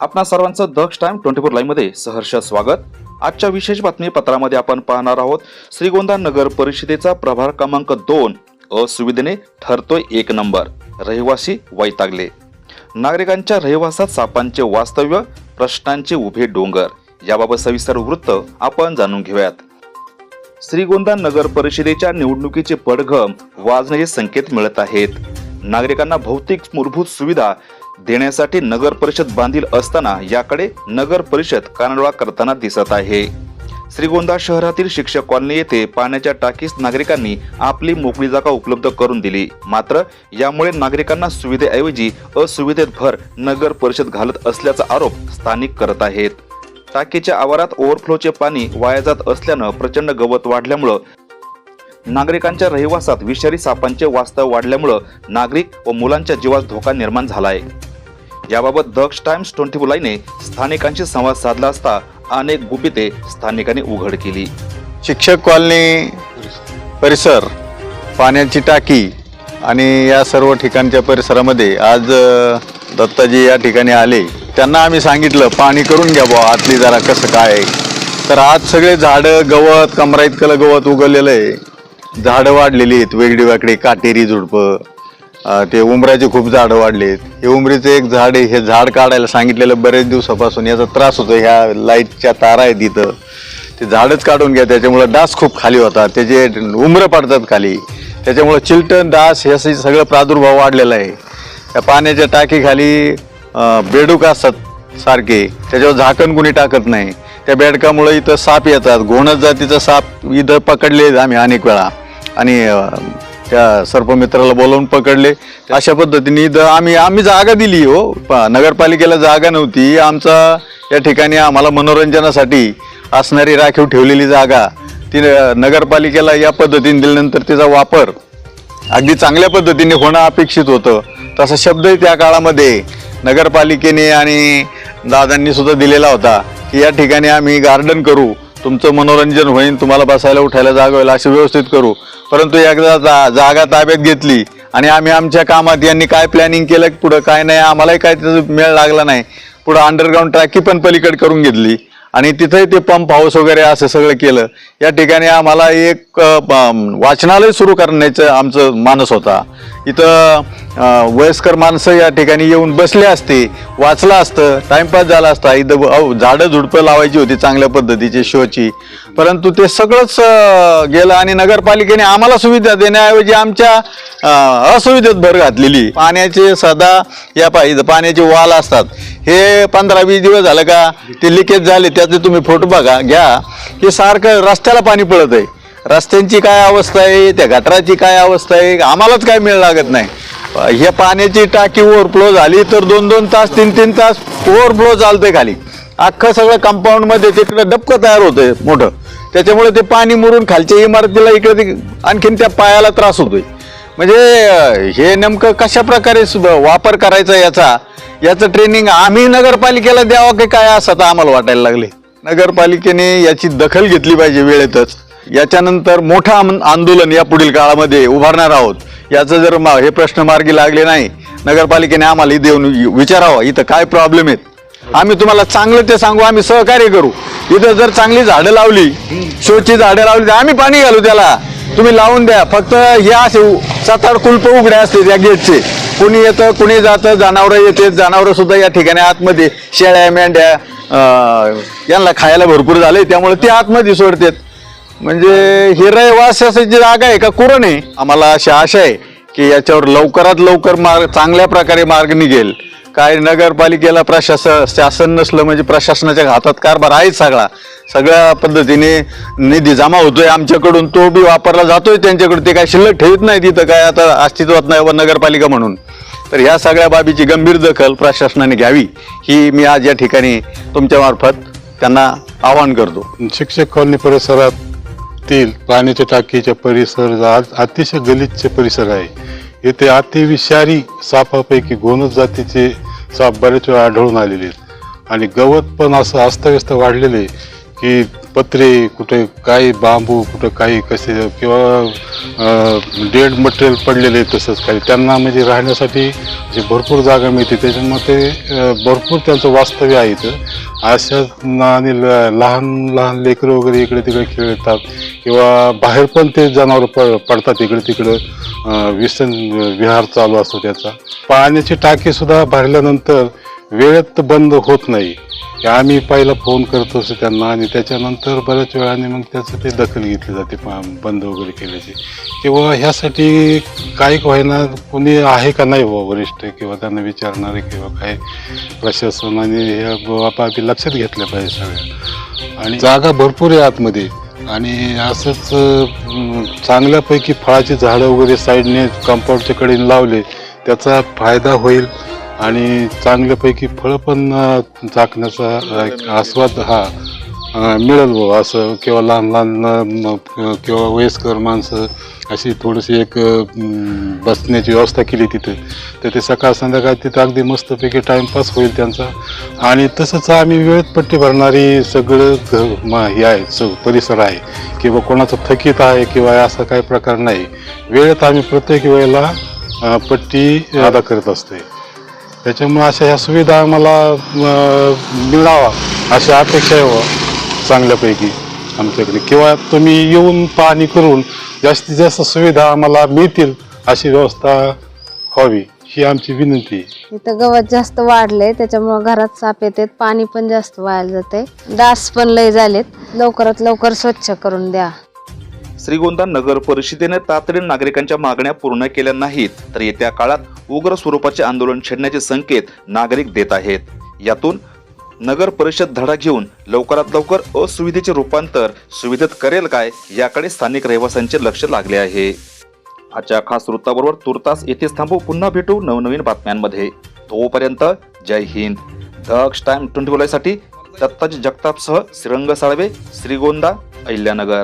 आपणा सर्वांचं Daksh time twenty four लाईव्हमध्ये सहर्ष स्वागत. आजच्या विशेष बातमीपत्रामध्ये आपण पाहणार आहोत श्रीगोंदा नगर परिषदेचा प्रभार क्रमांक दोन असुविधेने ठरतोय एक नंबर रहिवासी वैतागले. नागरिकांच्या रहिवासात सापांचे वास्तव्य प्रश्नांचे उभे डोंगर याबाबत सविस्तर वृत्त आपण जाणून घेऊयात. श्रीगोंदा नगर परिषदेच्या निवडणुकीचे पडघम वाजण्याचे संकेत मिळत आहेत. नागरिकांना भौतिक मूलभूत सुविधा देण्यासाठी नगर परिषद बांधील असताना याकडे नगर परिषद कानडोळा करताना दिसत आहे. श्रीगोंदा शहरातील शिक्षक कॉलनी येथे पाण्याच्या टाकीस नागरिकांनी आपली मोकळी जागा उपलब्ध करून दिली. मात्र यामुळे नागरिकांना सुविधेऐवजी असुविधेत भर नगर परिषद घालत असल्याचा आरोप स्थानिक करत आहेत. टाकीच्या आवारात ओव्हरफ्लोचे पाणी वाया जात असल्यानं प्रचंड गवत वाढल्यामुळं नागरिकांच्या रहिवासात विषारी सापांचे वास्तव वाढल्यामुळं नागरिक व मुलांच्या जीवास धोका निर्माण झालाय. याबाबत दक्ष टाइम्स ट्वेंटी लाईने स्थानिकांशी संवाद साधला असता अनेक गुपिते स्थानिकांनी उघड केली. शिक्षक कॉलनी परिसर पाण्याची टाकी आणि या सर्व ठिकाणच्या परिसरामध्ये आज दत्ताजी या ठिकाणी आले. त्यांना आम्ही सांगितलं पाणी करून घ्या बुवा आतली जरा कसं काय तर आज सगळे झाडं गवत कमरा इतकं गवत उगवलेलं आहे. झाडं वाढलेली आहेत वेगळी वेगळी काटेरी झुडपं. अ, ते उमराचे खूप झाडं वाढलेत. हे उमरीचं एक झाड आहे हे झाड काढायला सांगितलेलं बरेच दिवसापासून याचा त्रास होतो ह्या लाईटच्या तारा आहेत इथं ते झाडच काढून घ्या त्याच्यामुळं डास खूप खाली होतात. त्याचे उमरं पडतात खाली त्याच्यामुळं चिलटण डास हे असं सगळं प्रादुर्भाव वाढलेला आहे. त्या पाण्याच्या टाकीखाली बेडूक असतात सारखे त्याच्यावर झाकण कुणी टाकत नाही. त्या बेडकामुळं इथं साप येतात. घोणस जातीचं साप इथं पकडले आम्ही अनेक वेळा. आणि त्या सर्पमित्राला बोलावून पकडले. अशा पद्धतीने द आम्ही आम्ही जागा दिली हो. प- नगरपालिकेला जागा नव्हती. आमचा या ठिकाणी आम्हाला मनोरंजनासाठी असणारी राखीव ठेवलेली जागा ती नगरपालिकेला या पद्धतीने दिल्यानंतर तिचा वापर अगदी चांगल्या पद्धतीने होणं अपेक्षित होतं. तसा शब्दही त्या काळामध्ये नगरपालिकेने आणि दादांनी सुद्धा दिलेला होता की या ठिकाणी आम्ही गार्डन करू. तुमचं मनोरंजन होईल तुम्हाला बसायला उठायला जागा होईल असे व्यवस्थित करू. परंतु एकदा जा जागा ताब्यात घेतली आणि आम्ही आमच्या कामात यांनी काय प्लॅनिंग केलं पुढं काय नाही आम्हालाही काय त्याचा मेळ लागला नाही. पुढं अंडरग्राऊंड ट्रॅकी पण पलीकड करून घेतली. आणि तिथंही ते पंप हाऊस वगैरे असं सगळं केलं. या ठिकाणी आम्हाला एक वाचनालय सुरू करण्याचं आमचं मानस होता. इथं वयस्कर माणसं या ठिकाणी येऊन बसले असते वाचलं असतं टाइमपास झाला असता इथं अहो, झाडं झुडपं लावायची होती चांगल्या पद्धतीची शोची. परंतु ते सगळंच गेलं आणि नगरपालिकेने आम्हाला सुविधा देण्याऐवजी आमच्या असुविधेत भर घातलेली. पाण्याचे सदा या पा इथं पाण्याचे वाल असतात. हे पंधरा वीस दिवस झालं का ते लिकेज झाले त्याचे तुम्ही फोटो बघा घ्या. हे सारखं रस्त्याला पाणी पडत आहे रस्त्यांची काय अवस्था आहे त्या गटाराची काय अवस्था आहे आम्हालाच काय मिळ लागत नाही. हे पाण्याची टाकी ओव्हरफ्लो झाली तर दोन दोन तास तीन तीन तास ओव्हरफ्लो चालते खाली. अख्खं सगळं कंपाऊंडमध्ये तिकडं डबकं तयार होतंय मोठं. त्याच्यामुळे ते पाणी मुरून खालच्या इमारतीला इकडे ते आणखीन त्या पायाला त्रास होतोय. म्हणजे हे नेमकं कशा प्रकारे वापर करायचा याचा याचं ट्रेनिंग आम्ही नगरपालिकेला द्यावं की काय असं आता आम्हाला वाटायला लागले. नगरपालिकेने याची दखल घेतली पाहिजे वेळेतच. याच्यानंतर मोठं आम- आंदोलन या पुढील काळामध्ये उभारणार आहोत. याचं जर मा- हे प्रश्न मार्गी लागले नाही नगरपालिकेने आम्हाला इथे येऊन विचारावं इथं काय प्रॉब्लेम आहेत? आम्ही तुम्हाला चांगलं ते सांगू आम्ही सहकार्य करू. इथं जर चांगली झाडं लावली शोची झाडं लावली तर आम्ही पाणी घालू त्याला. तुम्ही लावून द्या. फक्त हे असे उ- सात आठ कुलप उघडे असते या गेटचे. कुणी येतं कुणी जातं जनावरं येते जनावरं सुद्धा या ठिकाणी आतमध्ये शेळ्या मेंढ्या यांना खायला भरपूर झाले त्यामुळे ते आतमध्ये सोडतात. म्हणजे ही रहिवासाची जागा आहे का कुरण आहे? आम्हाला अशी आशा आहे की याच्यावर लवकरात लवकर मार्ग चांगल्या प्रकारे मार्ग निघेल. काय नगरपालिकेला प्रशासन शासन नसलं म्हणजे प्रशासनाच्या हातात कारभार आहेच सगळा. सगळ्या पद्धतीने निधी जमा होतोय आमच्याकडून तो बी वापरला जातोय त्यांच्याकडून ते काय शिल्लक ठेवत नाही तिथं काय आता अस्तित्वात नाही व नगरपालिका म्हणून. तर ह्या सगळ्या बाबीची गंभीर दखल प्रशासनाने घ्यावी. ही मी आज या ठिकाणी तुमच्यामार्फत त्यांना आवाहन करतो. शिक्षक कॉलनी येथील पाण्याच्या टाकीच्या परिसर अतिशय गलिच्छ परिसर आहे. येथे अतिविषारी सापापैकी गोनस जातीचे साप बरेच वेळा आढळून आलेले आहेत. आणि गवत पण असं अस्तव्यस्त वाढलेले आहे की पत्रे कुठे काही बांबू कुठं काही कसे किंवा डेड मटेरियल पडलेले तसंच काही. त्यांना म्हणजे राहण्यासाठी जे भरपूर जागा मिळते त्याच्यामुळे ते भरपूर त्यांचं वास्तव्य आहे इथं. अशा आणि ल- लहान लहान लेकरं वगैरे इकडे तिकडे खेळतात किंवा बाहेर पण ते जनावर प पडतात इकडे तिकडं. विसन विहार चालू असतो त्याचा. पाण्याची टाकीसुद्धा भरल्यानंतर वेळेत बंद होत नाही. आम्ही पहिला फोन करतो असं त्यांना आणि त्याच्यानंतर बऱ्याच वेळाने मग त्याचं ते दखल घेतली जाते बंद वगैरे केल्याची. किंवा ह्यासाठी काही व्हायना कोणी आहे का नाही बुवा वरिष्ठ किंवा त्यांना विचारणारे किंवा काय प्रशासन आणि हे बाबा लक्षात घेतल्या पाहिजे सगळ्या. आणि जागा भरपूर आहे आतमध्ये. आणि असंच चांगल्यापैकी फळाची झाडं वगैरे साईडने कंपाऊंडच्या कडेने लावले त्याचा फायदा होईल. आणि चांगल्यापैकी फळं पण चाकण्याचा आस्वाद हा मिळेल भाऊ असं किंवा लहान लहान किंवा वयस्कर माणसं अशी थोडीशी एक बसण्याची व्यवस्था केली तिथे. तर ते सकाळ संध्याकाळ तिथं अगदी मस्तपैकी टाइमपास होईल त्यांचा. आणि तसंच आम्ही वेळेत पट्टी भरणारी सगळं घ- हे आहे स परिसर आहे. किंवा कोणाचं थकीत आहे किंवा असा काही प्रकार नाही. वेळेत आम्ही प्रत्येक वेळेला पट्टी अदा करत असतोय. त्याच्यामुळे अशा ह्या सुविधा आम्हाला मिळावा अशी अपेक्षा आहे चांगल्यापैकी आमच्याकडे. किंवा तुम्ही येऊन पाहणी करून जास्तीत जास्त सुविधा आम्हाला मिळतील अशी व्यवस्था व्हावी ही आमची विनंती आहे. इथं गवत जास्त वाढले त्याच्यामुळे घरात साप येतात पाणी पण जास्त वाया जाते डास पण लय झालेत. लवकरात लवकर स्वच्छ करून द्या. श्रीगोंदा नगर परिषदेने तातडीने नागरिकांच्या मागण्या पूर्ण केल्या नाहीत तर येत्या काळात उग्र स्वरूपाचे आंदोलन छेडण्याचे संकेत नागरिक देत आहेत. यातून नगर परिषद धडा घेऊन लवकरात लवकर असुविधेचे रूपांतर सुविधेत करेल काय याकडे स्थानिक रहिवाशांचे लक्ष लागले आहे. आजच्या खास वृत्ताबरोबर तुर्तास येथेच थांबू पुन्हा भेटू नवनवीन बातम्यांमध्ये. तोपर्यंत जय हिंद. दक्ष टाइम ट्वेंटी फोरसाठी दत्ताजी जगतापसह श्रीरंग साळवे श्रीगोंदा अहिल्यानगर.